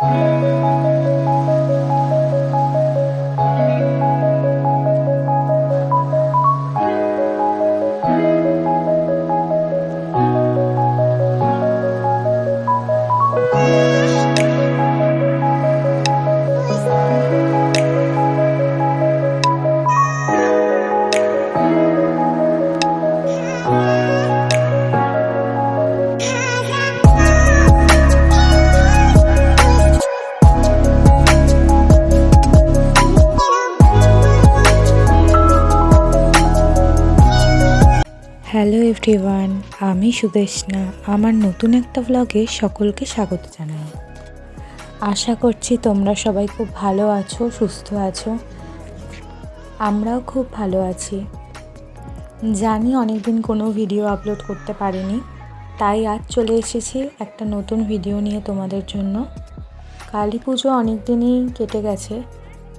Thank you. Hello everyone, আমি সুদেশনা আমার নতুন একটা ব্লগে সকলকে স্বাগত জানাই। আশা করছি তোমরা সবাই খুব ভালো আছো, সুস্থ আছো। আমরাও খুব ভালো আছি। জানি অনেক দিন কোনো ভিডিও আপলোড করতে পারিনি, তাই আজ চলে এসেছি একটা নতুন ভিডিও নিয়ে তোমাদের জন্য। কালী পুজো অনেক দিনই কেটে গেছে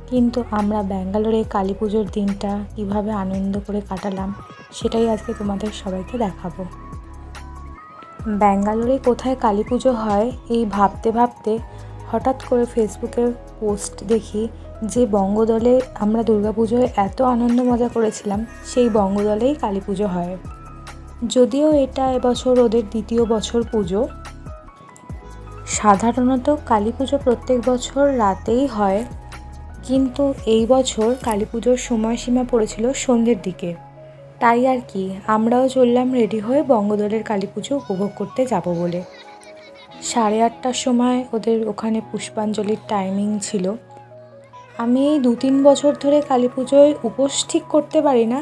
কিন্তু আমরা ব্যাঙ্গালোরে কালী পুজোর দিনটা কীভাবে আনন্দ করে কাটালাম, সেটাই আজকে তোমাদের সবাইকে দেখাবো। ব্যাঙ্গালোরে কোথায় কালী পুজো হয়, এই ভাবতে ভাবতে হঠাৎ করে ফেসবুকে পোস্ট দেখি যে বঙ্গদলে আমরা দুর্গাপুজোয় এত আনন্দ মজা করেছিলাম, সেই বঙ্গদলেই কালী পুজো হয়। যদিও এটা এবছর ওদের দ্বিতীয় বছর পুজো। সাধারণত কালী পুজো প্রত্যেক বছর রাতেই হয় কিন্তু এই বছর কালী পুজোর সময়সীমা পড়েছিল সন্ধ্যের দিকে। তাই আর কি, আমরাও চললাম রেডি হয়ে বঙ্গদলের কালী পুজো উপভোগ করতে যাব বলে। সাড়ে আটটার সময় ওদের ওখানে পুষ্পাঞ্জলির টাইমিং ছিল। আমি এই দু তিন বছর ধরে কালী পুজোয় উপোস ঠিক করতে পারি না,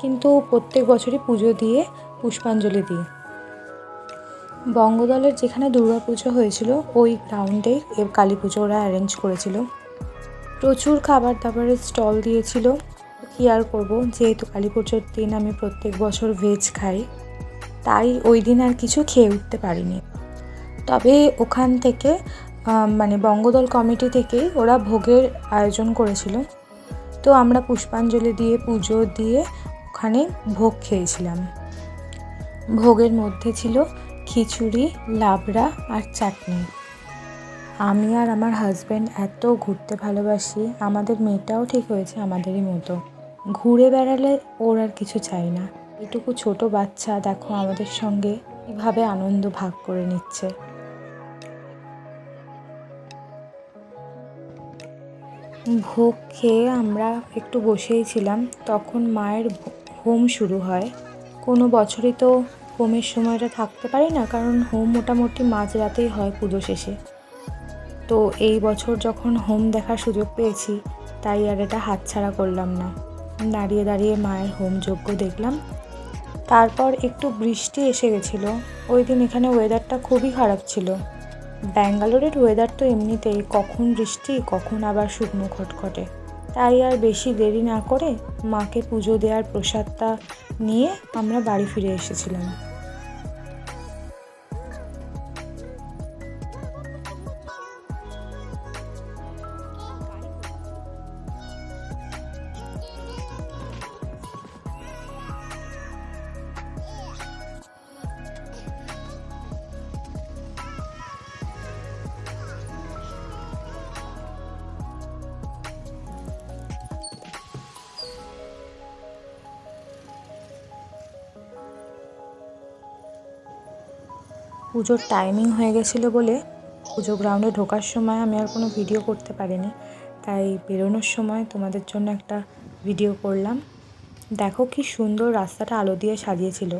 কিন্তু প্রত্যেক বছরই পুজো দিয়ে পুষ্পাঞ্জলি দিই। বঙ্গদলের যেখানে দুর্গা পুজো হয়েছিল, ওই গ্রাউন্ডেই কালী পুজো ওরা অ্যারেঞ্জ করেছিল। প্রচুর খাবার দাবারের স্টল দিয়েছিল। কী আর করব? যেহেতু কালী পুজোর দিন আমি প্রত্যেক বছর ভেজ খাই, তাই ওই দিন আর কিছু খেয়ে উঠতে পারিনি। তবে ওখান থেকে মানে বঙ্গদল কমিটি থেকেই ওরা ভোগের আয়োজন করেছিল। তো আমরা পুষ্পাঞ্জলি দিয়ে, পুজো দিয়ে ওখানে ভোগ খেয়েছিলাম। ভোগের মধ্যে ছিল খিচুড়ি, লাবড়া আর চাটনি। আমি আর আমার হাজব্যান্ড এত ঘুরতে ভালোবাসি, আমাদের মেয়েটাও ঠিক হয়েছে আমাদেরই মতো। ঘুরে বেড়ালে ওর আর কিছু চাই না। এটুকু ছোট বাচ্চা, দেখো আমাদের সঙ্গে কীভাবে আনন্দ ভাগ করে নিচ্ছে। ভোগ খেয়ে আমরা একটু বসেই ছিলাম, তখন মায়ের হোম শুরু হয়। কোনো বছরই তো হোমের সময়টা থাকতে পারি না, কারণ হোম মোটামুটি মাঝরাতেই হয় পুজো শেষে। তো এই বছর যখন হোম দেখার সুযোগ পেয়েছি, তাই আর এটা হাতছাড়া করলাম না। দাঁড়িয়ে দাঁড়িয়ে মায়ের হোম যজ্ঞ দেখলাম। তারপর একটু বৃষ্টি এসে গেছিল। ওই দিন এখানে ওয়েদারটা খুবই খারাপ ছিল। ব্যাঙ্গালোরের ওয়েদার তো এমনিতেই কখন বৃষ্টি, কখন আবার শুকনো খটখটে। তাই আর বেশি দেরি না করে মাকে পুজো দেওয়ার প্রসাদটা নিয়ে আমরা বাড়ি ফিরে এসেছিলাম। পুজোর টাইমিং হয়ে গেছিল বলে পুজো গ্রাউন্ডে ঢোকার সময় আমি আর কোনো ভিডিও করতে পারিনি। তাই বেরোনোর সময় তোমাদের জন্য একটা ভিডিও করলাম। দেখো কি সুন্দর রাস্তাটা আলো দিয়ে সাজিয়েছিল।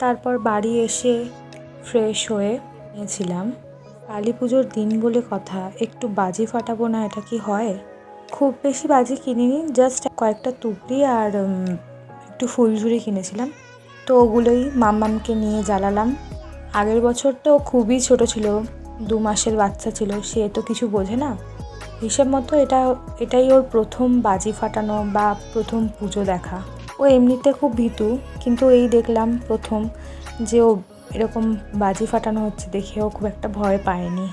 তারপর বাড়ি এসে ফ্রেশ হয়ে নিয়েছিলাম কালী পুজোর দিন বলে কথা, একটু বাজি ফাটাবো না, এটা কি হয়? খুব বেশি বাজি কিনিনি জাস্ট কয়েকটা তুবড়ি আর একটু ফুলঝুরি কিনেছিলাম। তো ওগুলোই মাম্মামকে নিয়ে জ্বালালাম। আগের বছর তো খুবই ছোট ছিল, দু মাসের বাচ্চা ছিল, সে তো কিছু বোঝে না। হিসেব মতো এটা, এটাই ওর প্রথম বাজি ফাটানো বা প্রথম পুজো দেখা। ও এমনিতে খুব ভীতু, কিন্তু এই দেখলাম প্রথম যে ও এরকম বাজি ফাটানো হচ্ছে দেখে ও খুব একটা ভয় পায়নি।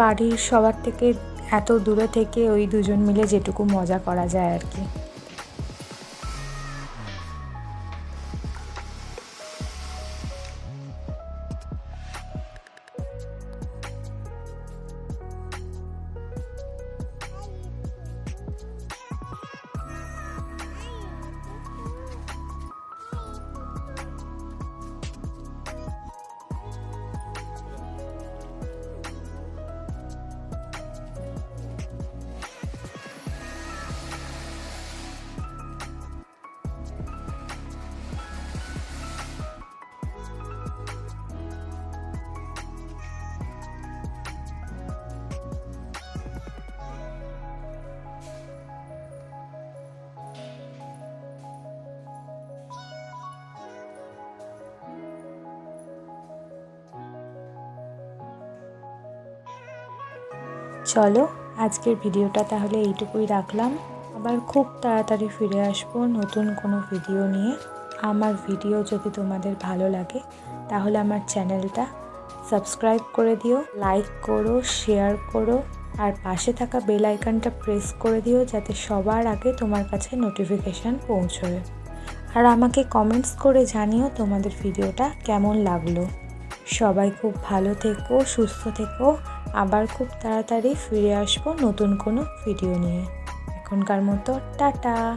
বাড়ির সবার থেকে এত দূরে থেকে ওই দুজন মিলে যেটুকু মজা করা যায় আর কি। চলো, আজকের ভিডিওটা তাহলে এইটুকুই রাখলাম। আবার খুব তাড়াতাড়ি ফিরে আসব নতুন কোনো ভিডিও নিয়ে। আমার ভিডিও যদি তোমাদের ভালো লাগে, তাহলে আমার চ্যানেলটা সাবস্ক্রাইব করে দিও, লাইক করো, শেয়ার করো, আর পাশে থাকা বেল আইকনটা প্রেস করে দিও যাতে সবার আগে তোমার কাছে নোটিফিকেশান পৌঁছয়। আর আমাকে কমেন্টস করে জানিও তোমাদের ভিডিওটা কেমন লাগল। সবাই খুব ভালো থেকো, সুস্থ থেকো। আবার খুব তাড়াতাড়ি ফিরে আসব নতুন কোনো ভিডিও নিয়ে। এখনকার মতো, টাটা!